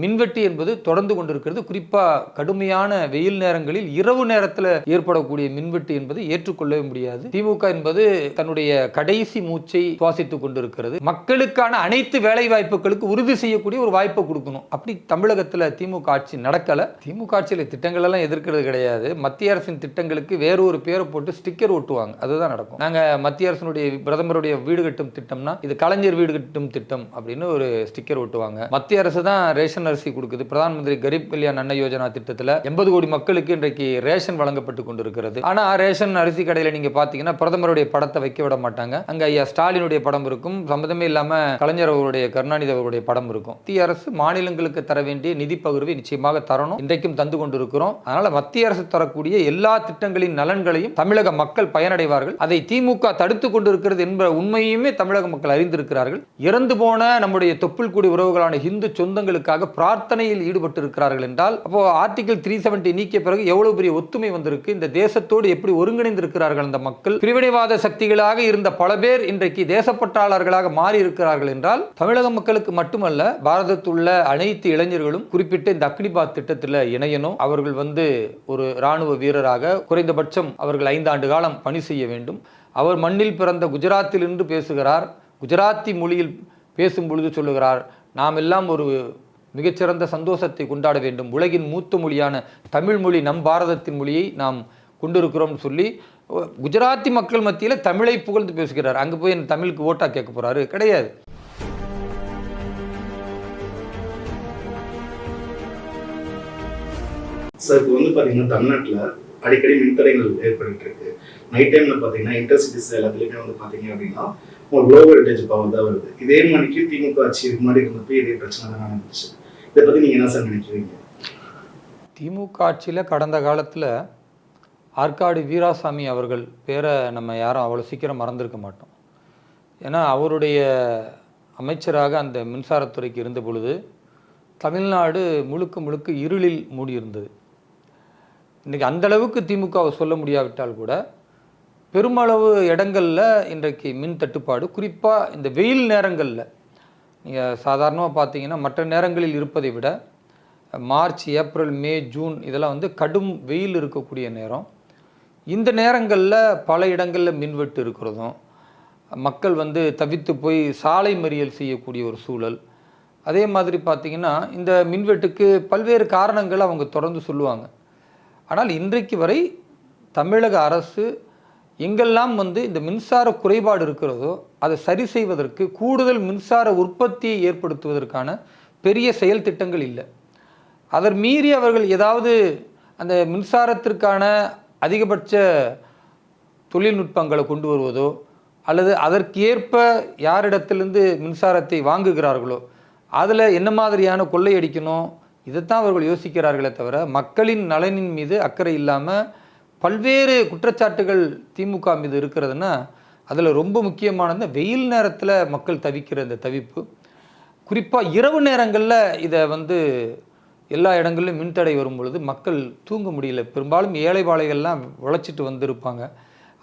மின்வெட்டு என்பது தொடர்ந்து கொண்டிருக்கிறது. குறிப்பாக கடுமையான வெயில் நேரங்களில் இரவு நேரத்தில் ஏற்படக்கூடிய மின்வெட்டு என்பது ஏற்றுக்கொள்ளவே முடியாது. திமுக என்பது தன்னுடைய கடைசி மூச்சை சுவாசித்துக் கொண்டிருக்கிறது. மக்களுக்கான அனைத்து வேலை வாய்ப்புகளுக்கு உறுதி செய்யக்கூடிய ஒரு வாய்ப்பை கொடுக்கணும். அப்படி தமிழகத்தில் திமுக ஆட்சி நடக்கலை. திமுக ஆட்சியில் திட்டங்கள் எல்லாம் எதிர்க்கிறது கிடையாது. மத்திய அரசின் திட்டங்களுக்கு வேற ஒரு பேரை போட்டு ஸ்டிக்கர் ஒட்டுவாங்க. அதுதான் நடக்கும். நாங்கள் மத்திய அரசினுடைய பிரதமருடைய வீடு கட்டும் திட்டம்னா இது கலைஞர் வீடு கட்டும் திட்டம் அப்படின்னு ஒரு ஸ்டிக்கர் ஒட்டுவாங்க. மத்திய அரசு தான் ரேஷன் அரிசி கொடுக்குது. பிரதான் மந்திரி கரீப் கல்யாண் அன்ன யோஜனா திட்டத்தில் எண்பது கோடி மக்களுக்கு இன்றைக்கு ரேஷன் வழங்கப்பட்டு கொண்டிருக்கிறது. ஆனால் ரேஷன் அரிசி கடையில் நீங்கள் பார்த்தீங்கன்னா பிரதமருடைய படத்தை வைக்க விட மாட்டாங்க. அங்கே ஐயா ஸ்டாலினுடைய படம் இருக்கும். சம்மந்தமே இல்லாமல் கலைஞர் அவருடைய கருணாநிதி அவருடைய படம் இருக்கும். மத்திய அரசு மாநிலங்களுக்கு தர வேண்டிய நிதி பகிர்வை நிச்சயமாக தரணும். இன்றைக்கும் தந்து கொண்டிருக்கிறோம். அதனால மத்திய அரசு தரக்கூடிய எல்லா திட்டங்களின் நலன்களையும் தமிழக மக்கள் பயனடைவார்கள். அதை திமுக தடுத்து கொண்டிருக்கிறது என்ற உண்மையுமே தமிழக மக்கள் அறிந்திருக்கிறார்கள். இறந்து போன நம்முடைய தொப்புள் கூடி உறவுகளான இந்து சொந்தங்களுக்காக பிரார்த்தனையில் ஈடுபட்டு இருக்கிறார்கள் என்றால் அப்போ ஆர்டிகல் த்ரீ செவன்டி நீக்கிய பிறகு எவ்வளவு பெரிய ஒத்துமை வந்திருக்கு? இந்த தேசத்தோடு எப்படி ஒருங்கிணைந்திருக்கிறார்கள் அந்த மக்கள்? பிரிவினைவாத சக்திகளாக இருந்த பல பேர் இன்றைக்கு தேசப்பற்றாளர்களாக மாறி இருக்கிறார்கள் என்றால் தமிழக மக்களுக்கு மட்டுமல்ல பாரதத்தில் உள்ள அனைத்து இளைஞர்களும் குறிப்பிட்ட இந்த அக்னிபாத் திட்டத்தில் இணையணும். அவர்கள் வந்து ஒரு ராணுவ வீரராக குறைந்தபட்சம் அவர்கள் ஐந்தாண்டு காலம் பணி செய்ய வேண்டும். அவர் மண்ணில் பிறந்த குஜராத்தில் இருந்து பேசுகிறார். குஜராத்தி மொழியில் பேசும் பொழுது சொல்லுகிறார் நாம் எல்லாம் ஒரு மிகச்சிறந்த சந்தோஷத்தை கொண்டாட வேண்டும். உலகின் மூத்த மொழியான தமிழ் மொழி நம் பாரதத்தின் மொழியை நாம் கொண்டிருக்கிறோம்னு சொல்லி குஜராத்தி மக்கள் மத்தியில் தமிழை புகழ்ந்து பேசுகிறார். அங்கே போய் என் தமிழுக்கு ஓட்டா கேட்க போகிறாரு கிடையாது. சார் இப்போ வந்து பார்த்தீங்கன்னா தமிழ்நாட்டில் அடிக்கடி மின்தடைகள் ஏற்பட்டு இருக்கு நைட் டைமில் பார்த்தீங்கன்னா இன்டர்சிட்டிஸ் எல்லாத்துலேயுமே வந்து பார்த்தீங்க அப்படின்னா உங்களுக்கு லோ வோல்டேஜ் பவர் தான் வருது. இதே மணிக்கு திமுக ஆட்சி முன்னாடி இருந்தப்போ இதே பிரச்சனை தான் நடந்துச்சு. இதை பற்றி நீங்கள் என்ன சார் நினைக்கிறீங்க? திமுக ஆட்சியில் கடந்த காலத்தில் ஆற்காடு வீராசாமி அவர்கள் பேரை நம்ம யாரும் அவ்வளோ சீக்கிரம் மறந்திருக்க மாட்டோம். ஏன்னா அவருடைய அமைச்சராக அந்த மின்சாரத்துறைக்கு இருந்த பொழுது தமிழ்நாடு முழுக்க முழுக்க இருளில் மூடியிருந்தது. இன்றைக்கி அந்தளவுக்கு திமுகவை சொல்ல முடியாவிட்டால் கூட பெருமளவு இடங்களில் இன்றைக்கு மின் தட்டுப்பாடு குறிப்பாக இந்த வெயில் நேரங்களில் நீங்கள் சாதாரணமாக பார்த்தீங்கன்னா மற்ற நேரங்களில் இருப்பதை விட மார்ச் ஏப்ரல் மே ஜூன் இதெல்லாம் வந்து கடும் வெயில் இருக்கக்கூடிய நேரம். இந்த நேரங்களில் பல இடங்களில் மின்வெட்டு இருக்கிறதும் மக்கள் வந்து தவித்து போய் சாலை மறியல் செய்யக்கூடிய ஒரு சூழல். அதே மாதிரி பார்த்திங்கன்னா இந்த மின்வெட்டுக்கு பல்வேறு காரணங்கள் அவங்க தொடர்ந்து சொல்லுவாங்க. ஆனால் இன்றைக்கு வரை தமிழக அரசு எங்கெல்லாம் வந்து இந்த மின்சார குறைபாடு இருக்கிறதோ அதை சரி செய்வதற்கு கூடுதல் மின்சார உற்பத்தியை ஏற்படுத்துவதற்கான பெரிய செயல் திட்டங்கள் இல்லை. அதர் மீறி அவர்கள் ஏதாவது அந்த மின்சாரத்திற்கான அதிகபட்ச தொழில்நுட்பங்களை கொண்டு வருவதோ அல்லது அதற்கு ஏற்ப யாரிடத்திலிருந்து மின்சாரத்தை வாங்குகிறார்களோ அதில் என்ன மாதிரியான கொள்ளையடிக்கணும் இதைத்தான் அவர்கள் யோசிக்கிறார்களே தவிர மக்களின் நலனின் மீது அக்கறை இல்லாமல் பல்வேறு குற்றச்சாட்டுகள் திமுக மீது இருக்கிறதுனா அதில் ரொம்ப முக்கியமானது வெயில் நேரத்தில் மக்கள் தவிக்கிற இந்த தவிப்பு. குறிப்பாக இரவு நேரங்களில் இதை வந்து எல்லா இடங்களிலும் மின்தடை வரும் பொழுது மக்கள் தூங்க முடியல. பெரும்பாலும் ஏழை வாழைகள்லாம் உழைச்சிட்டு வந்திருப்பாங்க.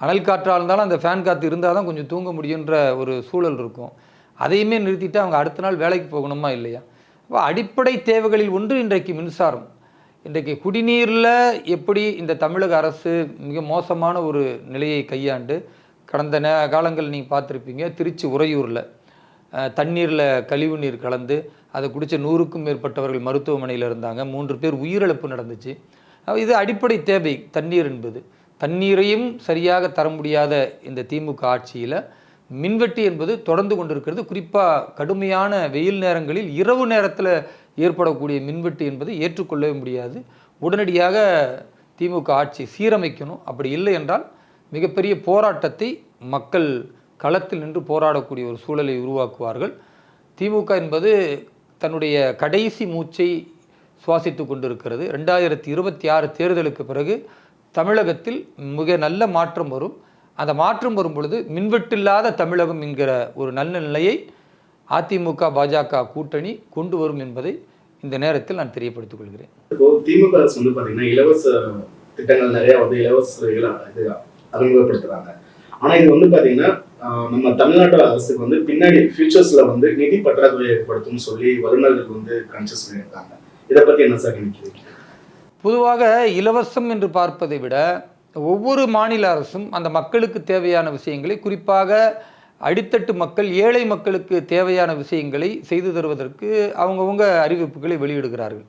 அனல் காற்றாக இருந்தாலும் அந்த ஃபேன் காற்று இருந்தால் தான் கொஞ்சம் தூங்க முடியுன்ற ஒரு சூழல் இருக்கும். அதையுமே நிறுத்திட்டு அவங்க அடுத்த நாள் வேலைக்கு போகணுமா இல்லையா? அப்போ அடிப்படை தேவைகளில் ஒன்று இன்றைக்கு மின்சாரம். இன்றைக்கு குடிநீரில் எப்படி இந்த தமிழக அரசு மிக மோசமான ஒரு நிலையை கையாண்டு கடந்த நே காலங்கள் நீங்கள் பார்த்துருப்பீங்க திருச்சி உறையூரில் தண்ணீரில் கழிவு நீர் கலந்து அதை குடித்த நூறுக்கும் மேற்பட்டவர்கள் மருத்துவமனையில் இருந்தாங்க. மூன்று பேர் உயிரிழப்பு நடந்துச்சு. இது அடிப்படை தேவை தண்ணீர் என்பது. தண்ணீரையும் சரியாக தர முடியாத இந்த திமுக ஆட்சியில் மின்வெட்டு என்பது தொடர்ந்து கொண்டிருக்கிறது. குறிப்பாக கடுமையான வெயில் நேரங்களில் இரவு நேரத்தில் ஏற்படக்கூடிய மின்வெட்டு என்பதை ஏற்றுக்கொள்ளவே முடியாது. உடனடியாக திமுக ஆட்சி சீரமைக்கணும். அப்படி இல்லை என்றால் மிகப்பெரிய போராட்டத்தை மக்கள் களத்தில் நின்று போராடக்கூடிய ஒரு சூழலை உருவாக்குவார்கள். திமுக என்பது தன்னுடைய கடைசி மூச்சை சுவாசித்து கொண்டிருக்கிறது. ரெண்டாயிரத்தி இருபத்தி ஆறு தேர்தலுக்கு பிறகு தமிழகத்தில் மிக நல்ல மாற்றம் வரும். அந்த மாற்றம் வரும் பொழுது மின்வெட்டில்லாத தமிழகம் என்கிற ஒரு நல்ல நிலையை அதிமுக பாஜக கூட்டணி கொண்டு வரும் என்பதை இந்த நேரத்தில் நான் தெரியப்படுத்திக் கொள்கிறேன். இப்போ திமுக அரசு வந்து பார்த்தீங்கன்னா இலவச திட்டங்கள் நிறைய வந்து இலவச இது அறிமுகப்படுத்துறாங்க. ஆனா இது வந்து பார்த்தீங்கன்னா ஆஹ் நம்ம தமிழ்நாட்டோட அரசுக்கு வந்து பின்னாடி ஃபியூச்சர்ஸ்ல வந்து நிதி பற்றாக்குறை ஏற்படுத்தும்னு சொல்லி வல்லுநர்கள் வந்து கன்சியஸ் பண்ணியிருக்காங்க. இதை பத்தி என்ன சார் நினைக்கிறீங்க? பொதுவாக இலவசம் என்று பார்ப்பதை விட ஒவ்வொரு மாநில அரசும் அந்த மக்களுக்கு தேவையான விஷயங்களை குறிப்பாக அடித்தட்டு மக்கள் ஏழை மக்களுக்கு தேவையான விஷயங்களை செய்து தருவதற்கு அவங்கவுங்க அறிவிப்புகளை வெளியிடுகிறார்கள்.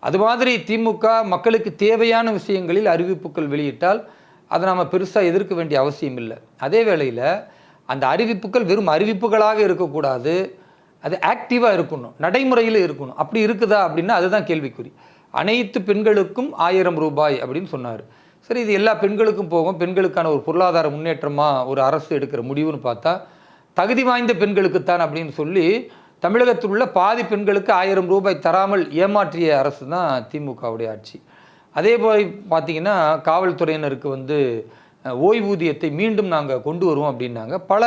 அது மாதிரி திமுக மக்களுக்கு தேவையான விஷயங்களில் அறிவிப்புகள் வெளியிட்டால் அதை நாம் பெருசாக எதிர்க்க வேண்டிய அவசியம் இல்லை. அதே வேளையில் அந்த அறிவிப்புகள் வெறும் அறிவிப்புகளாக இருக்கக்கூடாது. அது ஆக்டிவாக இருக்கணும் நடைமுறையில் இருக்கணும். அப்படி இருக்குதா அப்படின்னா அதுதான் கேள்விக்குறி. அனைத்து பெண்களுக்கும் ஆயிரம் ரூபாய் அப்படின்னு சொன்னார். சரி இது எல்லா பெண்களுக்கும் போகும். பெண்களுக்கான ஒரு பொருளாதார முன்னேற்றமாக ஒரு அரசு எடுக்கிற முடிவுன்னு பார்த்தா தகுதி வாய்ந்த பெண்களுக்குத்தான் அப்படின்னு சொல்லி தமிழகத்தில் உள்ள பாதி பெண்களுக்கு ஆயிரம் ரூபாய் தராமல் ஏமாற்றிய அரசு தான் திமுகவுடைய ஆட்சி. அதே போல் பார்த்தீங்கன்னா காவல்துறையினருக்கு வந்து ஓய்வூதியத்தை மீண்டும் நாங்கள் கொண்டு வருவோம் அப்படின்னாங்க. பல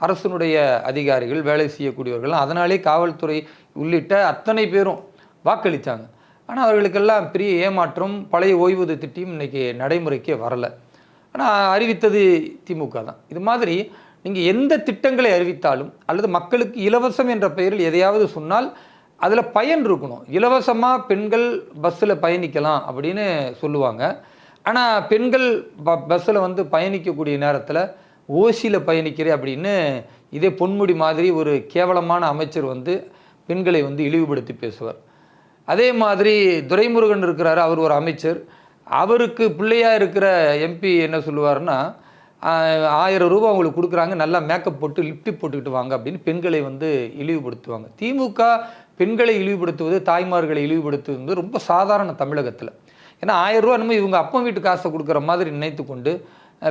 அரசனுடைய அதிகாரிகள் வேலை செய்யக்கூடியவர்கள்லாம் அதனாலே காவல்துறை உள்ளிட்ட அத்தனை பேரும் வாக்களித்தாங்க ஆனால் அவர்களுக்கெல்லாம் பெரிய ஏமாற்றம் பழைய ஓய்வூதிய திட்டம் இன்னைக்கு நடைமுறைக்கே வரலை. ஆனால் அறிவித்தது திமுக தான். இது மாதிரி நீங்கள் எந்த திட்டங்களை அறிவித்தாலும் அல்லது மக்களுக்கு இலவசம் என்ற பெயரில் எதையாவது சொன்னால் அதில் பயன் இருக்கணும். இலவசமாக பெண்கள் பஸ்ஸில் பயணிக்கலாம் அப்படின்னு சொல்லுவாங்க. ஆனால் பெண்கள் ப பஸ்ஸில் வந்து பயணிக்கக்கூடிய நேரத்தில் ஓசியில் பயணிக்கிறேன் அப்படின்னு இதே பொன்முடி மாதிரி ஒரு கேவலமான அமைச்சர் வந்து பெண்களை வந்து இழிவுபடுத்தி பேசுவார். அதே மாதிரி துரைமுருகன் இருக்கிறாரு அவர் ஒரு அமைச்சர். அவருக்கு பிள்ளையாக இருக்கிற எம்பி என்ன சொல்லுவாருன்னா ஆயிரம் ரூபா அவங்களுக்கு கொடுக்குறாங்க நல்லா மேக்கப் போட்டு லிப்டிக் போட்டுக்கிட்டு வாங்க அப்படின்னு பெண்களை வந்து இழிவுபடுத்துவாங்க. திமுக பெண்களை இழிவுபடுத்துவது தாய்மார்களை இழிவுபடுத்துவது வந்து ரொம்ப சாதாரண தமிழகத்தில். ஏன்னா ஆயிரம் ரூபா நம்ம இவங்க அப்பா வீட்டு காசை கொடுக்குற மாதிரி நினைத்து கொண்டு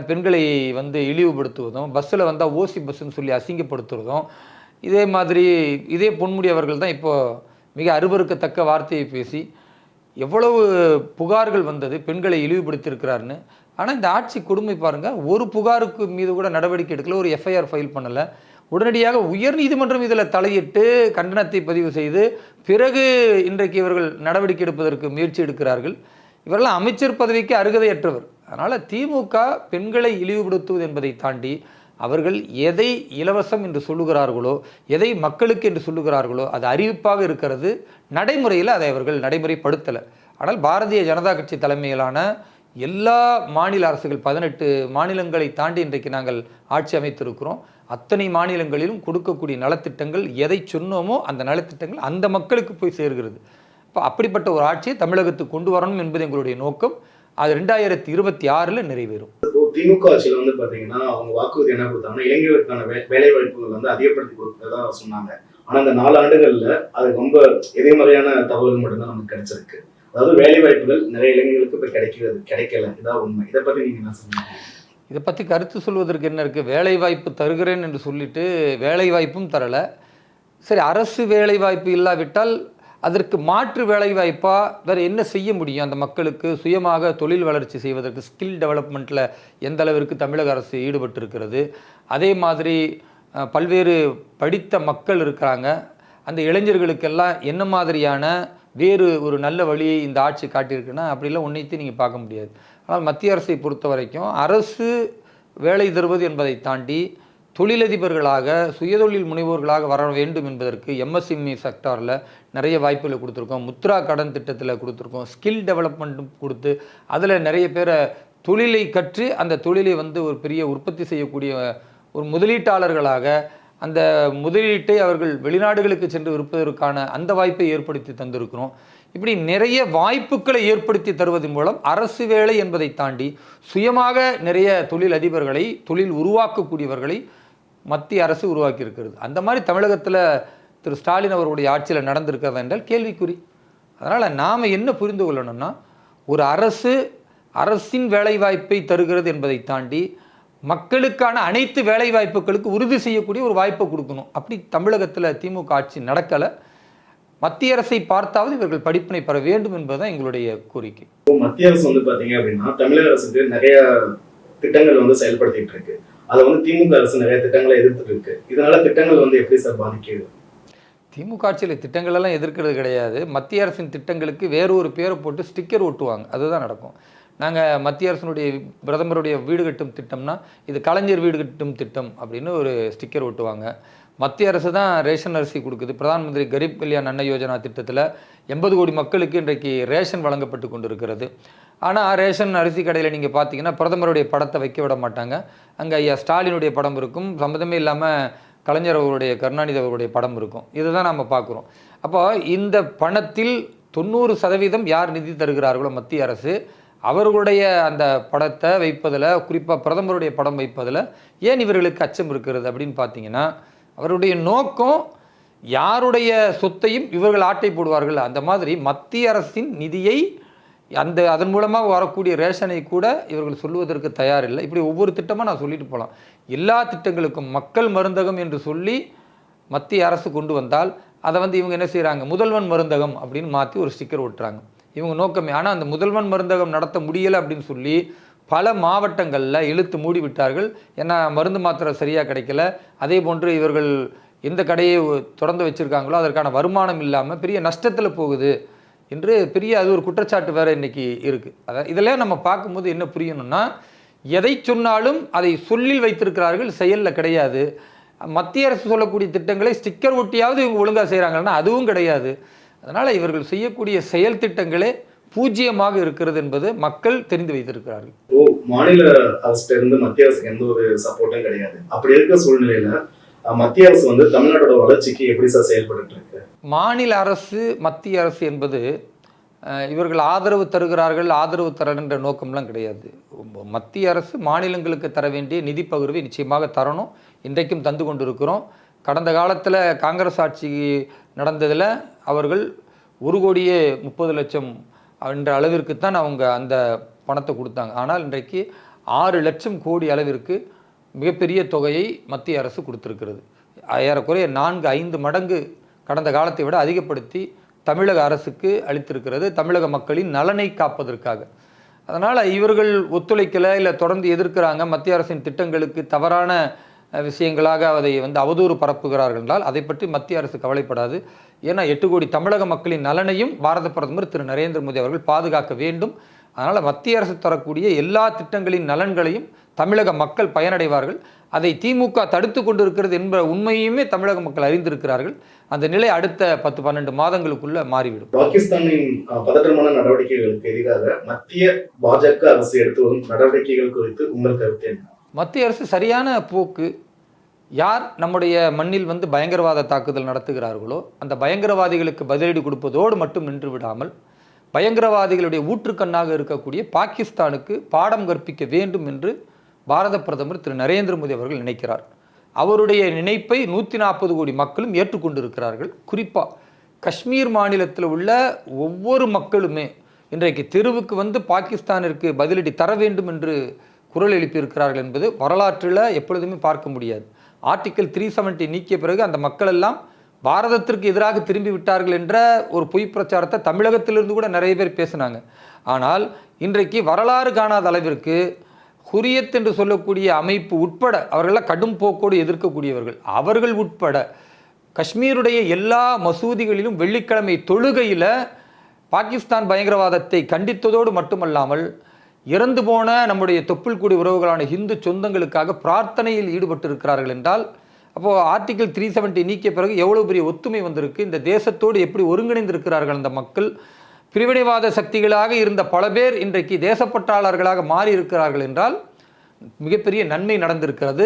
பெண்களை வந்து இழிவுபடுத்துவதும் பஸ்ஸில் வந்தால் ஓசி பஸ்ஸுன்னு சொல்லி அசிங்கப்படுத்துவதும் இதே மாதிரி இதே பொன்முடி அவர்கள் தான் இப்போ மிக அருவருக்கத்தக்க வார்த்தையை பேசி எவ்வளவு புகார்கள் வந்தது பெண்களை இழிவுபடுத்தியிருக்கிறாருன்னு ஆனால் இந்த ஆட்சி கொடுமை பாருங்கள் ஒரு புகாருக்கு மீது கூட நடவடிக்கை எடுக்கல ஒரு எஃப்ஐஆர் ஃபைல் பண்ணலை. உடனடியாக உயர்நீதிமன்றம் இதில் தலையிட்டு கண்டனத்தை பதிவு செய்து பிறகு இன்றைக்கு இவர்கள் நடவடிக்கை எடுப்பதற்கு முயற்சி எடுக்கிறார்கள். இவரெல்லாம் அமைச்சர் பதவிக்கு அருகதையற்றவர். அதனால் திமுக பெண்களை இழிவுபடுத்துவது என்பதை தாண்டி அவர்கள் எதை இலவசம் என்று சொல்லுகிறார்களோ எதை மக்களுக்கு என்று சொல்லுகிறார்களோ அது அறிவிப்பாக இருக்கிறது. நடைமுறையில் அதை அவர்கள் நடைமுறைப்படுத்தலை. ஆனால் பாரதிய ஜனதா கட்சி தலைமையிலான எல்லா மாநில அரசுகள் பதினெட்டு மாநிலங்களை தாண்டி இன்றைக்கு நாங்கள் ஆட்சி அமைத்திருக்கிறோம். அத்தனை மாநிலங்களிலும் கொடுக்கக்கூடிய நலத்திட்டங்கள் எதை சொன்னோமோ அந்த நலத்திட்டங்கள் அந்த மக்களுக்கு போய் சேர்கிறது. இப்போ அப்படிப்பட்ட ஒரு ஆட்சியை தமிழகத்துக்கு கொண்டு வரணும் என்பது எங்களுடைய நோக்கம். அது ரெண்டாயிரத்தி இருபத்தி ஆறில் நிறைவேறும். திமுக ஆட்சியில் வந்து பார்த்தீங்கன்னா அவங்க வாக்குறுதி என்ன கொடுத்தாங்கன்னா இளைஞர்களுக்கான வே- வேலை வாய்ப்புகள் வந்து அதிகப்படுத்தி கொடுத்ததா சொன்னாங்க. ஆனால் அந்த நாலு ஆண்டுகளில் அது ரொம்ப எதிர்மறையான தகவல்கள் மட்டும்தான் நமக்கு கிடைச்சிருக்கு. அதாவது வேலை வாய்ப்புகள் நிறைய இளைஞர்களுக்கு இப்போ கிடைக்கிறது கிடைக்கல. இதான் உண்மை. இதை பற்றி நீங்கள் என்ன சொன்னீங்க இதை பற்றி கருத்து சொல்வதற்கு என்ன இருக்குது வேலை வாய்ப்பு தருகிறேன் என்று சொல்லிட்டு வேலை வாய்ப்பும் தரலை. சரி அரசு வேலை வாய்ப்பு இல்லாவிட்டால் அதற்கு மாற்று வேலைவாய்ப்பாக வேறு என்ன செய்ய முடியும்? அந்த மக்களுக்கு சுயமாக தொழில் வளர்ச்சி செய்வதற்கு ஸ்கில் டெவலப்மெண்ட்டில் எந்த அளவிற்கு தமிழக அரசு ஈடுபட்டிருக்கிறது? அதே மாதிரி பல்வேறு படித்த மக்கள் இருக்கிறாங்க. அந்த இளைஞர்களுக்கெல்லாம் என்ன மாதிரியான வேறு ஒரு நல்ல வழியை இந்த ஆட்சி காட்டியிருக்குன்னா அப்படிலாம் ஒன்றைத்தையும் நீங்கள் பார்க்க முடியாது. ஆனால் மத்திய அரசை பொறுத்த வரைக்கும் அரசு வேலை தருவது என்பதை தாண்டி தொழிலதிபர்களாக சுயதொழில் முனைவோர்களாக வர வேண்டும் என்பதற்கு எம்எஸ்எம்இ செக்டாரில் நிறைய வாய்ப்புகளை கொடுத்துருக்கோம். முத்ரா கடன் திட்டத்தில் கொடுத்துருக்கோம். ஸ்கில் டெவலப்மெண்ட்டும் கொடுத்து அதில் நிறைய பேரை தொழிலை கற்று அந்த தொழிலை வந்து ஒரு பெரிய உற்பத்தி செய்யக்கூடிய ஒரு முதலீட்டாளர்களாக அந்த முதலீட்டை அவர்கள் வெளிநாடுகளுக்கு சென்று விற்பதற்கான அந்த வாய்ப்பை ஏற்படுத்தி தந்திருக்கிறோம். இப்படி நிறைய வாய்ப்புகளை ஏற்படுத்தி தருவதன் மூலம் அரசு வேலை என்பதை தாண்டி சுயமாக நிறைய தொழில் அதிபர்களை தொழில் உருவாக்கக்கூடியவர்களை மத்திய அரசு உருவாக்கி இருக்கிறது அந்த மாதிரி தமிழகத்தில் திரு ஸ்டாலின் அவருடைய ஆட்சியில் நடந்திருக்கிறதா என்றால் கேள்விக்குறி. அதனால் நாம் என்ன புரிந்து கொள்ளணும்னா ஒரு அரசு அரசின் வேலைவாய்ப்பை தருகிறது என்பதை தாண்டி மக்களுக்கான அனைத்து வேலைவாய்ப்புகளுக்கு உறுதி செய்யக்கூடிய ஒரு வாய்ப்பை கொடுக்கணும். அப்படி தமிழகத்தில் திமுக ஆட்சி நடக்கலை. மத்திய அரசை பார்த்தாவது இவர்கள் படிப்பினை பெற வேண்டும் என்பதுதான் எங்களுடைய கோரிக்கை. மத்திய அரசு வந்து பாத்தீங்க அப்படின்னா தமிழக அரசுக்கு நிறைய திட்டங்கள் வந்து செயல்படுத்திட்டு இருக்கு. அதை வந்து திமுக அரசு நிறைய திட்டங்களை எதிர்த்துட்டு இருக்கு இதனால திட்டங்கள் வந்து எப்படி சார் பாதிக்குது திமுக ஆட்சியில் திட்டங்களெல்லாம் எதிர்க்கிறது கிடையாது. மத்திய அரசின் திட்டங்களுக்கு வேறு ஒரு பேரை போட்டு ஸ்டிக்கர் ஒட்டுவாங்க. அதுதான் நடக்கும். நாங்கள் மத்திய அரசினுடைய பிரதமருடைய வீடு கட்டும் திட்டம்னா இது கலைஞர் வீடு கட்டும் திட்டம் அப்படின்னு ஒரு ஸ்டிக்கர் ஒட்டுவாங்க. மத்திய அரசு தான் ரேஷன் அரிசி கொடுக்குது. பிரதான் மந்திரி கரீப் கல்யாண் அன்ன யோஜனா திட்டத்தில் எண்பது கோடி மக்களுக்கு இன்றைக்கு ரேஷன் வழங்கப்பட்டு கொண்டிருக்கிறது. ஆனால் ரேஷன் அரிசி கடையில் நீங்கள் பார்த்தீங்கன்னா பிரதமருடைய படத்தை வைக்க விட மாட்டாங்க. அங்கே ஐயா ஸ்டாலினுடைய படம் இருக்கும். சம்மந்தமே இல்லாமல் கலைஞர் அவருடைய கருணாநிதி அவருடைய படம் இருக்கும். இதுதான் நம்ம பார்க்குறோம் அப்போ இந்த பணத்தில் தொண்ணூறு சதவீதம் யார் நிதி தருகிறார்களோ மத்திய அரசு அவர்களுடைய அந்த படத்தை வைப்பதில் குறிப்பாக பிரதமருடைய படம் வைப்பதில் ஏன் இவர்களுக்கு அச்சம் இருக்கிறது அப்படின்னு பார்த்தீங்கன்னா அவருடைய நோக்கம் யாருடைய சொத்தையும் இவர்கள் ஆட்டை போடுவார்கள். அந்த மாதிரி மத்திய அரசின் நிதியை அந்த அதன் மூலமாக வரக்கூடிய ரேஷனை கூட இவர்கள் சொல்லுவதற்கு தயாரில்லை. இப்படி ஒவ்வொரு திட்டமாக நான் சொல்லிட்டு போகலாம் எல்லா திட்டங்களுக்கும் மக்கள் மருந்தகம் என்று சொல்லி மத்திய அரசு கொண்டு வந்தால் அதை வந்து இவங்க என்ன செய்கிறாங்க முதல்வன் மருந்தகம் அப்படின்னு மாற்றி ஒரு ஸ்டிக்கர் ஒட்டுறாங்க. இவங்க நோக்கமே ஆனால் அந்த முதல்வன் மருந்தகம் நடத்த முடியலை அப்படின்னு சொல்லி பல மாவட்டங்களில் இழுத்து மூடி விட்டார்கள். ஏன்னா மருந்து மாத்திரை சரியாக கிடைக்கல. அதே போன்று இவர்கள் எந்த கடையை திறந்து வச்சுருக்காங்களோ அதற்கான வருமானம் இல்லாமல் பெரிய நஷ்டத்தில் போகுது. என்று பெரிய அது ஒரு குற்றச்சாட்டு வேற இன்னைக்கு இருக்குது அதான் இதெல்லாம் நம்ம பார்க்கும்போது என்ன புரியணும்னா எதை சொன்னாலும் அதை சொல்லில் வைத்திருக்கிறார்கள் செயலில் கிடையாது. மத்திய அரசு சொல்லக்கூடிய திட்டங்களை ஸ்டிக்கர் ஒட்டியாவது இவங்க ஒழுங்காக செய்கிறாங்கன்னா அதுவும் கிடையாது. அதனால் இவர்கள் செய்யக்கூடிய செயல் திட்டங்களே பூஜ்ஜியமாக இருக்கிறது என்பது மக்கள் தெரிந்து வைத்திருக்கிறார்கள். ஓ மாநில அரசுல இருந்து மத்திய அரசுக்கு எந்த ஒரு சப்போர்ட்டும் கிடையாது. அப்படி இருக்க சூழ்நிலையில மத்திய அரசு வந்து தமிழ்நாடோட வளர்ச்சிக்கு எப்படி சார் செயல்பட்டு இருக்கு? மாநில அரசு மத்திய அரசு என்பது இவர்கள் ஆதரவு தருகிறார்கள் ஆதரவு தரன்ற நோக்கம்லாம் கிடையாது. மத்திய அரசு மாநிலங்களுக்கு தர வேண்டிய நிதி பகிர்வை நிச்சயமாக தரணும். இன்றைக்கும் தந்து கொண்டிருக்கிறோம். கடந்த காலத்தில் காங்கிரஸ் ஆட்சி நடந்ததில் அவர்கள் ஒரு கோடியே முப்பது லட்சம் என்ற அளவிற்குத்தான் அவங்க அந்த பணத்தை கொடுத்தாங்க. ஆனால் இன்றைக்கு ஆறு லட்சம் கோடி அளவிற்கு மிகப்பெரிய தொகையை மத்திய அரசு கொடுத்துருக்கிறது. ஏறக்குறைய நான்கு ஐந்து மடங்கு கடந்த காலத்தை விட அதிகப்படுத்தி தமிழக அரசுக்கு அளித்திருக்கிறது தமிழக மக்களின் நலனை காப்பதற்காக. அதனால் இவர்கள் ஒத்துழைக்கலை இல்லை தொடர்ந்து எதிர்க்கிறாங்க மத்திய அரசின் திட்டங்களுக்கு தவறான விஷயங்களாக அதை வந்து அவதூறு பரப்புகிறார்கள் என்றால் அதை பற்றி மத்திய அரசு கவலைப்படாது. ஏன்னா எட்டு கோடி தமிழக மக்களின் நலனையும் பாரத பிரதமர் திரு. நரேந்திர மோடி அவர்கள் பாதுகாக்க வேண்டும். அதனால் மத்திய அரசு தரக்கூடிய எல்லா திட்டங்களின் நலன்களையும் தமிழக மக்கள் பயனடைவார்கள். அதை திமுக தடுத்து கொண்டிருக்கிறது என்ற உண்மையுமே தமிழக மக்கள் அறிந்திருக்கிறார்கள். அந்த நிலை அடுத்த பத்து பன்னெண்டு மாதங்களுக்குள்ள மாறிவிடும். பாகிஸ்தானின் பதற்றமான நடவடிக்கைகளுக்கு எதிராக மத்திய பாஜக அரசு எடுத்து வரும் நடவடிக்கைகள் குறித்து உங்கள் கருத்து என்ன? மத்திய அரசு சரியான போக்கு. யார் நம்முடைய மண்ணில் வந்து பயங்கரவாத தாக்குதல் நடத்துகிறார்களோ அந்த பயங்கரவாதிகளுக்கு பதிலடி கொடுப்பதோடு மட்டும் நின்று விடாமல் பயங்கரவாதிகளுடைய ஊற்றுக்கண்ணாக இருக்கக்கூடிய பாகிஸ்தானுக்கு பாடம் கற்பிக்க வேண்டும் என்று பாரத பிரதமர் திரு நரேந்திர மோடி அவர்கள் நினைக்கிறார். அவருடைய நினைப்பை நூற்றி நாற்பது கோடி மக்களும் ஏற்றுக்கொண்டிருக்கிறார்கள். குறிப்பாக காஷ்மீர் மாநிலத்தில் உள்ள ஒவ்வொரு மக்களுமே இன்றைக்கு தெருவுக்கு வந்து பாகிஸ்தானிற்கு பதிலடி தர வேண்டும் என்று குரல் எழுப்பியிருக்கிறார்கள் என்பது வரலாற்றில் எப்பொழுதுமே பார்க்க முடியாது. ஆர்டிக்கல் த்ரீ செவன்ட்டி நீக்கிய பிறகு அந்த மக்கள் எல்லாம் பாரதத்திற்கு எதிராக திரும்பி விட்டார்கள் என்ற ஒரு பொய் பிரச்சாரத்தை தமிழகத்திலிருந்து கூட நிறைய பேர் பேசினாங்க. ஆனால் இன்றைக்கு வரலாறு காணாத அளவிற்கு ஹுரியத் என்று சொல்லக்கூடிய அமைப்பு உட்பட அவர்களெல்லாம் கடும் போக்கோடு எதிர்க்கக்கூடியவர்கள். அவர்கள் உட்பட காஷ்மீருடைய எல்லா மசூதிகளிலும் வெள்ளிக்கிழமை தொழுகையில் பாகிஸ்தான் பயங்கரவாதத்தை கண்டித்ததோடு மட்டுமல்லாமல் இறந்து போன நம்முடைய தொப்புள் கூடி உறவுகளான இந்து சொந்தங்களுக்காக பிரார்த்தனையில் ஈடுபட்டிருக்கிறார்கள் என்றால் அப்போது ஆர்டிகிள் த்ரீ செவன்ட்டி நீக்கிய பிறகு எவ்வளோ பெரிய ஒத்துமை வந்திருக்கு? இந்த தேசத்தோடு எப்படி ஒருங்கிணைந்திருக்கிறார்கள் அந்த மக்கள்? பிரிவினைவாத சக்திகளாக இருந்த பல பேர் இன்றைக்கு தேசப்பற்றாளர்களாக மாறி இருக்கிறார்கள் என்றால் மிகப்பெரிய நன்மை நடந்திருக்கிறது.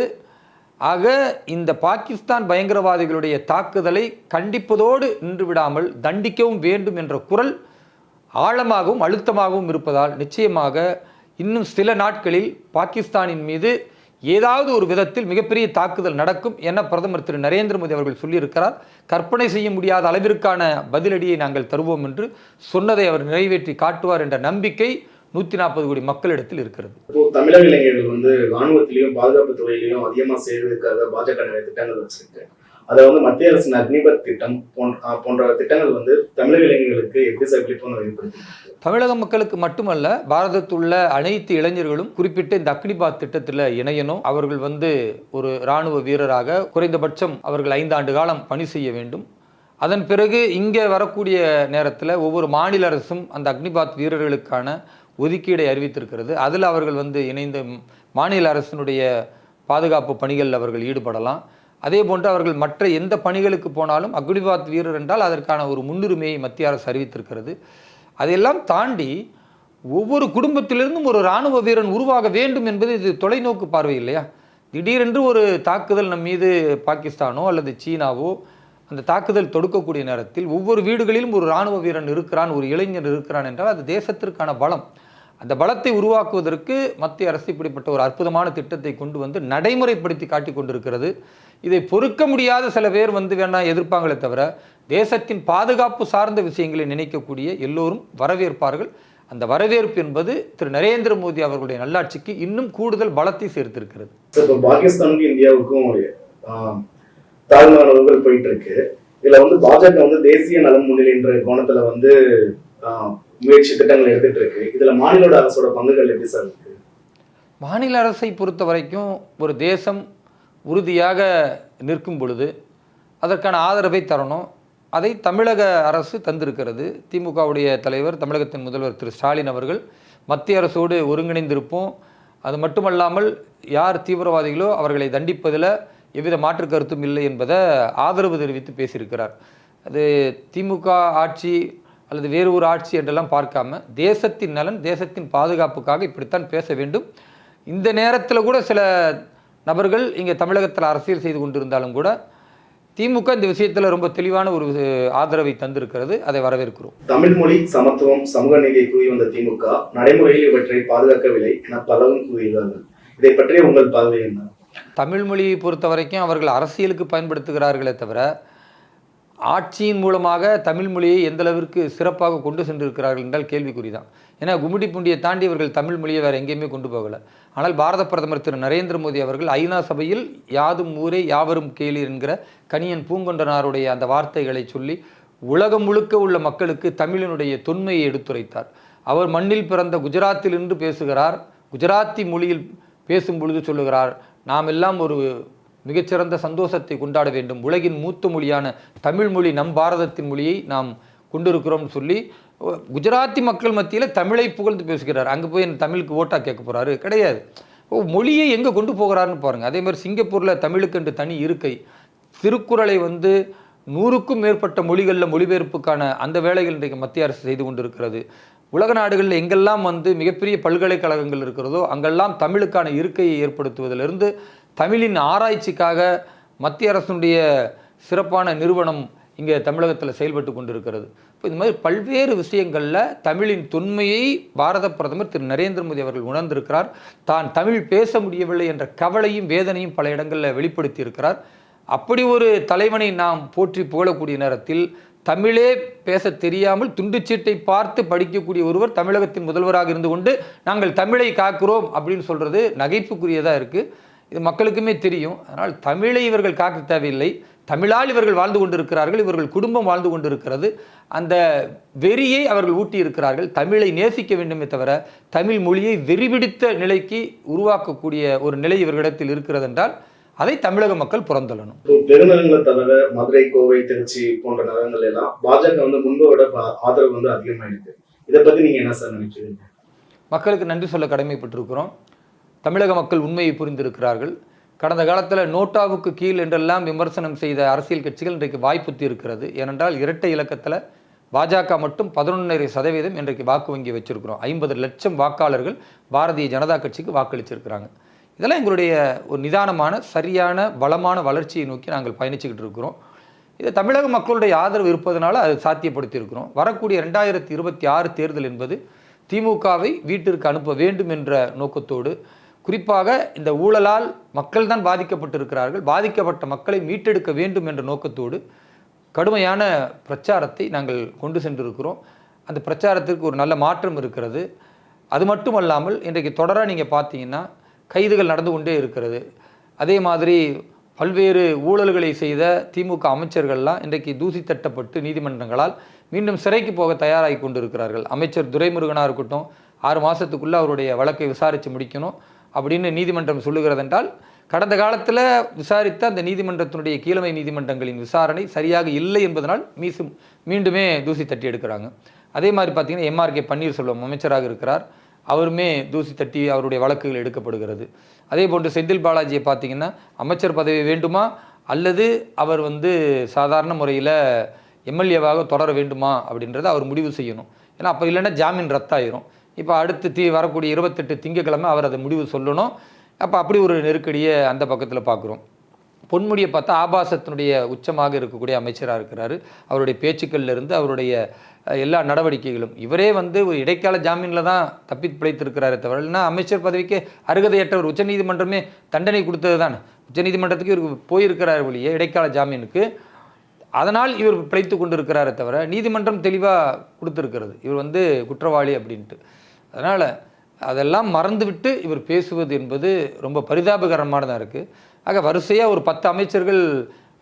ஆக இந்த பாகிஸ்தான் பயங்கரவாதிகளுடைய தாக்குதலை கண்டிப்பதோடு நின்று விடாமல் தண்டிக்கவும் வேண்டும் என்ற குரல் ஆழமாகவும் அழுத்தமாகவும் இருப்பதால் நிச்சயமாக இன்னும் சில நாட்களில் பாகிஸ்தானின் மீது ஏதாவது ஒரு விதத்தில் மிகப்பெரிய தாக்குதல் நடக்கும் என பிரதமர் திரு நரேந்திர மோடி அவர்கள் சொல்லியிருக்கிறார். கற்பனை செய்ய முடியாத அளவிற்கான பதிலடியை நாங்கள் தருவோம் என்று சொன்னதை அவர் நிறைவேற்றி காட்டுவார் என்ற நம்பிக்கை நூத்தி நாற்பது கோடி மக்களிடத்தில் இருக்கிறது. இப்போ தமிழக இளைஞர்கள் வந்து ராணுவத்திலையும் பாதுகாப்பு துறையிலையும் அதிகமாக செய்வதற்காக பாஜக நிறைய திட்டங்கள் வச்சிருக்கு. அதை வந்து மத்திய அரசின் அக்னிபத் திட்டம் போன்ற போன்ற திட்டங்கள் வந்து தமிழக இளைஞர்களுக்கு எப்படி சார் ஏற்படுத்தி தமிழக மக்களுக்கு மட்டுமல்ல பாரதத்தில் உள்ள அனைத்து இளைஞர்களும் குறிப்பிட்ட இந்த அக்னிபாத் திட்டத்தில் இணையணும். அவர்கள் வந்து ஒரு இராணுவ வீரராக குறைந்தபட்சம் அவர்கள் ஐந்தாண்டு காலம் பணி செய்ய வேண்டும். அதன் பிறகு இங்கே வரக்கூடிய நேரத்தில் ஒவ்வொரு மாநில அரசும் அந்த அக்னிபாத் வீரர்களுக்கான ஒதுக்கீடை அறிவித்திருக்கிறது. அதில் அவர்கள் வந்து இணைந்த மாநில அரசினுடைய பாதுகாப்பு பணிகளில் அவர்கள் ஈடுபடலாம். அதே போன்று அவர்கள் மற்ற எந்த பணிகளுக்கு போனாலும் அக்னிபாத் வீரர் என்றால் அதற்கான ஒரு முன்னுரிமையை மத்திய அரசு அறிவித்திருக்கிறது. அதையெல்லாம் தாண்டி ஒவ்வொரு குடும்பத்திலிருந்தும் ஒரு இராணுவ வீரன் உருவாக வேண்டும் என்பது இது தொலைநோக்கு பார்வை இல்லையா? திடீரென்று ஒரு தாக்குதல் நம் மீது பாகிஸ்தானோ அல்லது சீனாவோ அந்த தாக்குதல் தொடுக்கக்கூடிய நேரத்தில் ஒவ்வொரு வீடுகளிலும் ஒரு இராணுவ வீரன் இருக்கிறான் ஒரு இளைஞர் இருக்கிறான் என்றால் அது தேசத்திற்கான பலம். அந்த பலத்தை உருவாக்குவதற்கு மத்திய அரசு இப்படிப்பட்ட ஒரு அற்புதமான திட்டத்தை கொண்டு வந்து நடைமுறைப்படுத்தி காட்டி கொண்டிருக்கிறது. இதை பொறுக்க முடியாத சில பேர் வந்து வேணா எதிர்ப்பாங்களே தவிர தேசத்தின் பாதுகாப்பு சார்ந்த விஷயங்களை நினைக்கக்கூடிய எல்லோரும் வரவேற்பார்கள். அந்த வரவேற்பு என்பது திரு. நரேந்திர மோடி அவர்களுடைய நல்லாட்சிக்கு இன்னும் கூடுதல் பலத்தை சேர்த்திருக்கிறது. இப்போ பாகிஸ்தானுக்கும் இந்தியாவுக்கும் தாழ்வான உறவுகள் போயிட்டு இருக்கு. இதுல வந்து பாஜக வந்து தேசிய நலம் முன்னிலைன்ற கோணத்துல வந்து ஆஹ், முயற்சி திட்டங்கள் எடுத்துட்டு இருக்கு. இதுல மாநில அரசோட பங்குகள் எப்படி சார் இருக்கு? மாநில அரசை பொறுத்த வரைக்கும் ஒரு தேசம் உறுதியாக நிற்கும் பொழுது அதற்கான ஆதரவை தரணும். அதை தமிழக அரசு தந்திருக்கிறது. திமுகவுடைய தலைவர் தமிழகத்தின் முதல்வர் திரு ஸ்டாலின் அவர்கள் மத்திய அரசோடு ஒருங்கிணைந்திருப்போம். அது மட்டுமல்லாமல் யார் தீவிரவாதிகளோ அவர்களை தண்டிப்பதில் எவ்வித மாற்று கருத்தும் இல்லை என்பதை ஆதரவு தெரிவித்து பேசியிருக்கிறார். அது திமுக ஆட்சி அல்லது வேறு ஒரு ஆட்சி என்றெல்லாம் பார்க்காம தேசத்தின் நலன் தேசத்தின் பாதுகாப்புக்காக இப்படித்தான் பேச வேண்டும். இந்த நேரத்தில் கூட சில நபர்கள் இங்கே தமிழகத்தில் அரசியல் செய்து கொண்டிருந்தாலும் கூட திமுக இந்த விஷயத்தில் ரொம்ப தெளிவான ஒரு ஆதரவை தந்திருக்கிறது. அதை வரவேற்கிறோம். தமிழ் மொழி சமத்துவம் சமூக நீதியை கூறி வந்த திமுக நடைமுறையில் இவற்றை பாதுகாக்கவில்லை என பலரும் கூறுகிறார்கள் இதை பற்றிய உங்கள் பார்வை என்ன? தமிழ் மொழியை பொறுத்த வரைக்கும் அவர்கள் அரசியலுக்கு பயன்படுத்துகிறார்களே தவிர ஆட்சியின் மூலமாக தமிழ் மொழியை எந்தளவிற்கு சிறப்பாக கொண்டு சென்றிருக்கிறார்கள் என்றால் கேள்விக்குறி தான் ஏன்னா கும்மிடி பூண்டியை தாண்டி இவர்கள் தமிழ் மொழியை வேறு எங்கேயுமே கொண்டு போகலை. ஆனால் பாரத பிரதமர் திரு. நரேந்திர மோடி அவர்கள் ஐநா சபையில் யாதும் ஊரே யாவரும் கேளீர் என்கிற கணியன் பூங்கொண்டனாருடைய அந்த வார்த்தைகளை சொல்லி உலகம் முழுக்க உள்ள மக்களுக்கு தமிழினுடைய தொன்மையை எடுத்துரைத்தார். அவர் மண்ணில் பிறந்த குஜராத்தில் இருந்து பேசுகிறார். குஜராத்தி மொழியில் பேசும் பொழுது சொல்லுகிறார் நாம் எல்லாம் ஒரு மிகச்சிறந்த சந்தோஷத்தை கொண்டாட வேண்டும். உலகின் மூத்த மொழியான தமிழ் மொழி நம் பாரதத்தின் மொழியை நாம் கொண்டிருக்கிறோம்னு சொல்லி குஜராத்தி மக்கள் மத்தியில் தமிழை புகழ்ந்து பேசுகிறார். அங்கே போய் தமிழுக்கு ஓட்டா கேட்க போகிறாரு கிடையாது. மொழியை எங்கே கொண்டு போகிறாருன்னு பாருங்கள் அதே மாதிரி சிங்கப்பூரில் தமிழுக்கென்று தனி இருக்கை. திருக்குறளை வந்து நூறுக்கும் மேற்பட்ட மொழிகளில் மொழிபெயர்ப்புக்கான அந்த வேலைகள் இன்றைக்கு மத்திய அரசு செய்து கொண்டிருக்கிறது. உலக நாடுகளில் எங்கெல்லாம் வந்து மிகப்பெரிய பல்கலைக்கழகங்கள் இருக்கிறதோ அங்கெல்லாம் தமிழுக்கான இருக்கையை ஏற்படுத்துவதிலிருந்து தமிழின் ஆராய்ச்சிக்காக மத்திய அரசுடைய சிறப்பான நிறுவனம் இங்கே தமிழகத்தில் செயல்பட்டு கொண்டிருக்கிறது. இப்போ இந்த மாதிரி பல்வேறு விஷயங்களில் தமிழின் தொன்மையை பாரத பிரதமர் திரு நரேந்திர மோடி அவர்கள் உணர்ந்திருக்கிறார். தான் தமிழ் பேச முடியவில்லை என்ற கவலையும் வேதனையும் பல இடங்களில் வெளிப்படுத்தி இருக்கிறார் அப்படி ஒரு தலைவனை நாம் போற்றி புகழக்கூடிய நேரத்தில் தமிழே பேச தெரியாமல் துண்டுச்சீட்டை பார்த்து படிக்கக்கூடிய ஒருவர் தமிழகத்தின் முதல்வராக இருந்து கொண்டு நாங்கள் தமிழை காக்கிறோம் அப்படின்னு சொல்கிறது நகைப்புக்குரியதாக இருக்குது இது மக்களுக்குமே தெரியும். அதனால் தமிழை இவர்கள் காக்க தேவையில்லை. தமிழால் இவர்கள் வாழ்ந்து கொண்டிருக்கிறார்கள். இவர்கள் குடும்பம் வாழ்ந்து கொண்டிருக்கிறது. அந்த வெறியை அவர்கள் ஊட்டி இருக்கிறார்கள் தமிழை நேசிக்க வேண்டுமே தவிர தமிழ் மொழியை வெறிபிடித்த நிலைக்கு உருவாக்கக்கூடிய ஒரு நிலை இவர்களிடத்தில் இருக்கிறது என்றால் அதை தமிழக மக்கள் புறந்தள்ளணும். பெருநகரங்களை தவிர மதுரை கோவை திருச்சி போன்ற நகரங்கள் எல்லாம் பாஜக வந்து முன்பை விட ஆதரவு வந்து அதிகமாயிருக்கு. இதை பத்தி நீங்க என்ன சார் நினைக்கிறீங்க? மக்களுக்கு நன்றி சொல்ல கடமைப்பட்டிருக்கிறோம். தமிழக மக்கள் உண்மையை புரிந்திருக்கிறார்கள். கடந்த காலத்தில் நோட்டாவுக்கு கீழ் என்றெல்லாம் விமர்சனம் செய்த அரசியல் கட்சிகள் இன்றைக்கு வாய்ப்புத்தி இருக்கிறது. ஏனென்றால் இரட்டை இலக்கத்தில் பாஜக மட்டும் பதினொன்றரை சதவீதம் இன்றைக்கு வாக்கு வங்கி வச்சிருக்கிறோம். ஐம்பது லட்சம் வாக்காளர்கள் பாரதிய ஜனதா கட்சிக்கு வாக்களிச்சிருக்கிறாங்க. இதெல்லாம் எங்களுடைய ஒரு நிதானமான சரியான பலமான வளர்ச்சியை நோக்கி நாங்கள் பயணிச்சுக்கிட்டு இருக்கிறோம். இது தமிழக மக்களுடைய ஆதரவு இருப்பதனால அது சாத்தியப்படுத்தி இருக்கிறோம் வரக்கூடிய ரெண்டாயிரத்தி இருபத்தி ஆறு தேர்தல் என்பது திமுகவை வீட்டிற்கு அனுப்ப வேண்டும் என்ற நோக்கத்தோடு குறிப்பாக இந்த ஊழலால் மக்கள் தான் பாதிக்கப்பட்டிருக்கிறார்கள். பாதிக்கப்பட்ட மக்களை மீட்டெடுக்க வேண்டும் என்ற நோக்கத்தோடு கடுமையான பிரச்சாரத்தை நாங்கள் கொண்டு சென்றிருக்கிறோம். அந்த பிரச்சாரத்திற்கு ஒரு நல்ல மாற்றம் இருக்கிறது. அது மட்டுமல்லாமல் இன்றைக்கு தொடராக நீங்கள் பார்த்தீங்கன்னா கைதுகள் நடந்து கொண்டே இருக்கிறது. அதே மாதிரி பல்வேறு ஊழல்களை செய்த திமுக அமைச்சர்கள்லாம் இன்றைக்கு தூசி தட்டப்பட்டு நீதிமன்றங்களால் மீண்டும் சிறைக்கு போக தயாராகி கொண்டிருக்கிறார்கள். அமைச்சர் துரைமுருகனாக இருக்கட்டும் ஆறு மாதத்துக்குள்ளே அவருடைய வழக்கை விசாரித்து முடிக்கணும். அப்படின்னு நீதிமன்றம் சொல்லுகிறதென்றால் கடந்த காலத்தில் விசாரித்த அந்த நீதிமன்றத்தினுடைய கீழமை நீதிமன்றங்களின் விசாரணை சரியாக இல்லை என்பதனால் மீசும் மீண்டுமே தூசி தட்டி எடுக்கிறாங்க. அதே மாதிரி பார்த்தீங்கன்னா எம்ஆர்கே பன்னீர்செல்வம் அமைச்சராக இருக்கிறார். அவருமே தூசி தட்டி அவருடைய வழக்குகள் எடுக்கப்படுகிறது. அதே போன்று செந்தில் பாலாஜியை பார்த்தீங்கன்னா அமைச்சர் பதவி வேண்டுமா? அல்லது அவர் வந்து சாதாரண முறையில் எம்எல்ஏவாக தொடர வேண்டுமா? அப்படின்றத அவர் முடிவு செய்யணும். ஏன்னா அப்போ இல்லைன்னா ஜாமீன் ரத்தாயிரும். இப்போ அடுத்து தீ வரக்கூடிய இருபத்தெட்டு திங்கக்கிழமை அவர் அதை முடிவு சொல்லணும். அப்போ அப்படி ஒரு நெருக்கடியை அந்த பக்கத்தில் பார்க்குறோம் பொன்முடியை பார்த்தா ஆபாசத்தினுடைய உச்சமாக இருக்கக்கூடிய அமைச்சராக இருக்கிறாரு. அவருடைய பேச்சுக்கள்லேருந்து அவருடைய எல்லா நடவடிக்கைகளும். இவரே வந்து ஒரு இடைக்கால ஜாமீனில் தான் தப்பி பிழைத்திருக்கிறாரே தவிர இல்லைன்னா அமைச்சர் பதவிக்கு அருகதையற்றவர் உச்சநீதிமன்றமே தண்டனை கொடுத்தது தானே. உச்சநீதிமன்றத்துக்கு இவருக்கு போயிருக்கிறார் வழியே இடைக்கால ஜாமீனுக்கு. அதனால் இவர் பிழைத்து கொண்டிருக்கிறாரே தவிர நீதிமன்றம் தெளிவாக கொடுத்துருக்கிறது. இவர் வந்து குற்றவாளி அப்படின்ட்டு. அதனால் அதெல்லாம் மறந்துவிட்டு இவர் பேசுவது என்பது ரொம்ப பரிதாபகரமானதாக இருக்குது ஆக வரிசையாக ஒரு பத்து அமைச்சர்கள்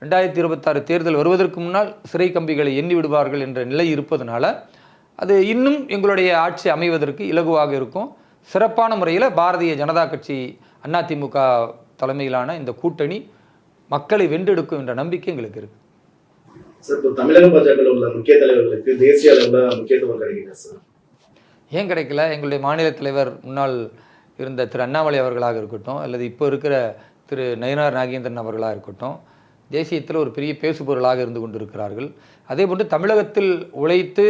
ரெண்டாயிரத்தி இருபத்தாறு தேர்தல் வருவதற்கு முன்னால் சிறை கம்பிகளை எண்ணி விடுவார்கள் என்ற நிலை இருப்பதனால அது இன்னும் எங்களுடைய ஆட்சி அமைவதற்கு இலகுவாக இருக்கும். சிறப்பான முறையில் பாரதிய ஜனதா கட்சி அதிமுக தலைமையிலான இந்த கூட்டணி மக்களை வென்றெடுக்கும் என்ற நம்பிக்கை எங்களுக்கு இருக்கு. சார் இப்போ தமிழக பாஜக உள்ள முக்கிய தலைவர்களுக்கு தேசிய அளவில் முக்கியத்துவம் கிடைக்குதா சார்? ஏன் கிடைக்கல? எங்களுடைய மாநில தலைவர் முன்னாள் இருந்த திரு அண்ணாமலை அவர்களாக இருக்கட்டும் அல்லது இப்போ இருக்கிற திரு நயினார் நாகேந்திரன் அவர்களாக இருக்கட்டும் தேசியத்தில் ஒரு பெரிய பேசுபொருளாக இருந்து கொண்டிருக்கிறார்கள். அதே போன்று தமிழகத்தில் உழைத்து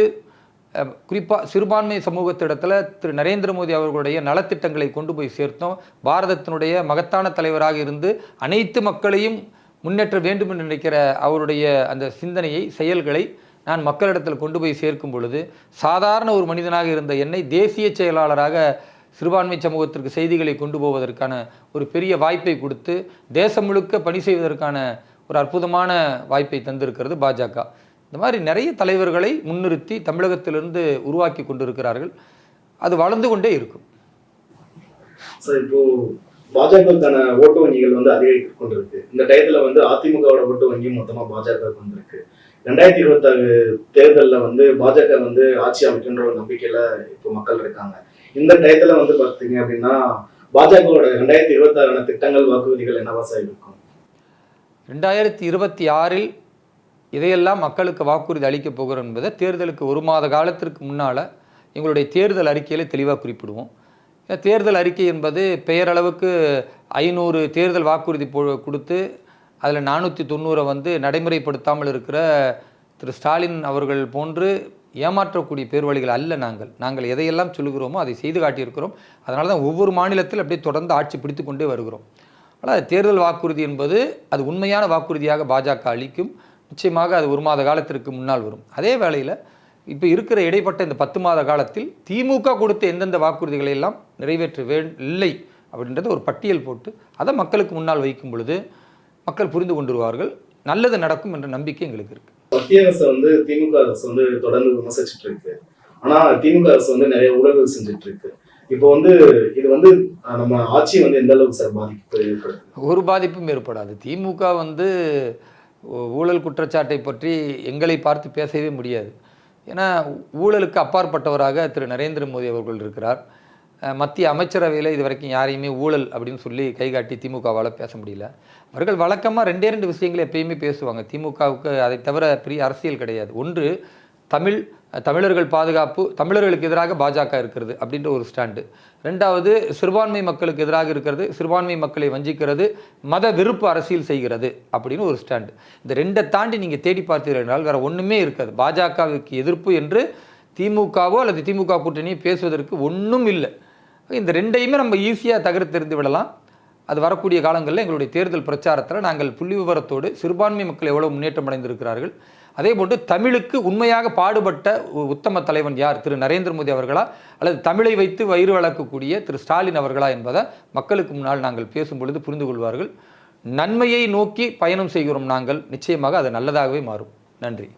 குறிப்பாக சிறுபான்மை சமூகத்திடத்தில் திரு நரேந்திர மோடி அவர்களுடைய நலத்திட்டங்களை கொண்டு போய் சேர்த்தோம். பாரதத்தினுடைய மகத்தான தலைவராக இருந்து அனைத்து மக்களையும் முன்னேற்ற வேண்டும் என்று நினைக்கிற அவருடைய அந்த சிந்தனையை செயல்களை நான் மக்களிடத்தில் கொண்டு போய் சேர்க்கும் பொழுது சாதாரண ஒரு மனிதனாக இருந்த என்னை தேசிய செயலாளராக சிறுபான்மை சமூகத்திற்கு செய்திகளை கொண்டு போவதற்கான ஒரு பெரிய வாய்ப்பை கொடுத்து தேசம் முழுக்க பணி செய்வதற்கான ஒரு அற்புதமான வாய்ப்பை தந்திருக்கிறது பாஜக. இந்த மாதிரி நிறைய தலைவர்களை முன்னிறுத்தி தமிழகத்திலிருந்து உருவாக்கி கொண்டிருக்கிறார்கள். அது வளர்ந்து கொண்டே இருக்கும். இப்போ பாஜகவுக்கான ஓட்டு வங்கிகள் வந்து அதிகரித்து கொண்டிருக்கு. இந்த டயத்துல வந்து அதிமுகவோட ஓட்டு வங்கி மொத்தமா பாஜக வந்திருக்கு. ரெண்டாயிரத்தி இருபத்தாறு தேர்தலில் வந்து பாஜக வந்து ஆட்சி அமைக்கின்ற ஒரு நம்பிக்கையில இப்போ மக்கள் இருக்காங்க. இந்த டயத்துல வந்து பார்த்தீங்க அப்படின்னா பாஜகவோட ரெண்டாயிரத்தி இருபத்தாறான திட்டங்கள் வாக்குறுதிகள் என்னவா சார் இருக்கும்? ரெண்டாயிரத்தி இருபத்தி ஆறில் இதையெல்லாம் மக்களுக்கு வாக்குறுதி அளிக்கப் போகிறோம் என்பதை தேர்தலுக்கு ஒரு மாத காலத்திற்கு முன்னால் எங்களுடைய தேர்தல் அறிக்கையில் தெளிவாக குறிப்பிடுவோம். தேர்தல் அறிக்கை என்பது பெயரளவுக்கு ஐநூறு தேர்தல் வாக்குறுதி கொடுத்து அதில் நானூற்றி தொண்ணூறை வந்து நடைமுறைப்படுத்தாமல் இருக்கிற திரு ஸ்டாலின் அவர்கள் போன்று ஏமாற்றக்கூடிய பேர்வழிகள் அல்ல நாங்கள். நாங்கள் எதையெல்லாம் சொல்லுகிறோமோ அதை செய்து காட்டியிருக்கிறோம். அதனால தான் ஒவ்வொரு மாநிலத்தில் அப்படியே தொடர்ந்து ஆட்சி பிடித்து கொண்டே வருகிறோம் ஆனால் தேர்தல் வாக்குறுதி என்பது அது உண்மையான வாக்குறுதியாக பாஜக அளிக்கும். நிச்சயமாக அது ஒரு மாத காலத்திற்கு முன்னால் வரும். அதே வேளையில் இப்போ இருக்கிற இடைப்பட்ட இந்த பத்து மாத காலத்தில் திமுக கொடுத்த எந்தெந்த வாக்குறுதிகளை எல்லாம் நிறைவேற்ற வே இல்லை அப்படின்றத ஒரு பட்டியல் போட்டு அதை மக்களுக்கு முன்னால் வைக்கும் பொழுது மக்கள் புரிந்து கொண்டுருவார்கள். நல்லது நடக்கும் என்ற நம்பிக்கை எங்களுக்கு இருக்குது மத்திய அரசு வந்து திமுக அரசு வந்து தொடர்ந்து விமர்சிச்சுட்டு இருக்கு. ஆனா திமுக அரசு வந்து நிறைய ஊழல்கள் செஞ்சுட்டு இருக்கு இப்போ வந்து இது வந்து நம்ம ஆட்சி வந்து எந்த அளவுக்கு சார் பாதிப்பு ஏற்படுது? ஒரு பாதிப்பும் ஏற்படாது. திமுக வந்து ஊழல் குற்றச்சாட்டை பற்றி எங்களை பார்த்து பேசவே முடியாது. ஏன்னா ஊழலுக்கு அப்பாற்பட்டவராக திரு நரேந்திர மோடி அவர்கள் இருக்கிறார். மத்திய அமைச்சரவையில் இது வரைக்கும் யாரையுமே ஊழல் அப்படின்னு சொல்லி கைகாட்டி திமுகவால் பேச முடியல. அவர்கள் வழக்கமாக ரெண்டே ரெண்டு விஷயங்களை எப்பயுமே பேசுவாங்க. திமுகவுக்கு அதை தவிர பெரிய அரசியல் கிடையாது. ஒன்று தமிழ் தமிழர்கள் பாதுகாப்பு தமிழர்களுக்கு எதிராக பாஜக இருக்கிறது அப்படின்ற ஒரு ஸ்டாண்டு. ரெண்டாவது சிறுபான்மை மக்களுக்கு எதிராக இருக்கிறது சிறுபான்மை மக்களை வஞ்சிக்கிறது மத விருப்பு அரசியல் செய்கிறது அப்படின்னு ஒரு ஸ்டாண்டு. இந்த ரெண்டை தாண்டி நீங்கள் தேடி பார்த்தீர்கள் என்றால் வேறு ஒன்றுமே இருக்காது. பாஜகவுக்கு எதிர்ப்பு என்று திமுகவோ அல்லது திமுக கூட்டணியோ பேசுவதற்கு ஒன்றும் இல்லை. இந்த ரெண்டையுமே நம்ம ஈஸியாக தகர்த்தெறிந்து விடலாம். அது வரக்கூடிய காலங்களில் எங்களுடைய தேர்தல் பிரச்சாரத்தில் நாங்கள் புள்ளி விவரத்தோடு சிறுபான்மை மக்கள் எவ்வளோ முன்னேற்றம் அடைந்திருக்கிறார்கள். அதே போன்று தமிழுக்கு உண்மையாக பாடுபட்ட உ- உத்தம தலைவன் யார்? திரு நரேந்திர மோடி அவர்களா? அல்லது தமிழை வைத்து வயிறு வளர்க்கக்கூடிய திரு ஸ்டாலின் அவர்களா என்பதை மக்களுக்கு முன்னால் நாங்கள் பேசும் பொழுது புரிந்து கொள்வார்கள். நன்மையை நோக்கி பயணம் செய்கிறோம் நாங்கள். நிச்சயமாக அது நல்லதாகவே மாறும். நன்றி.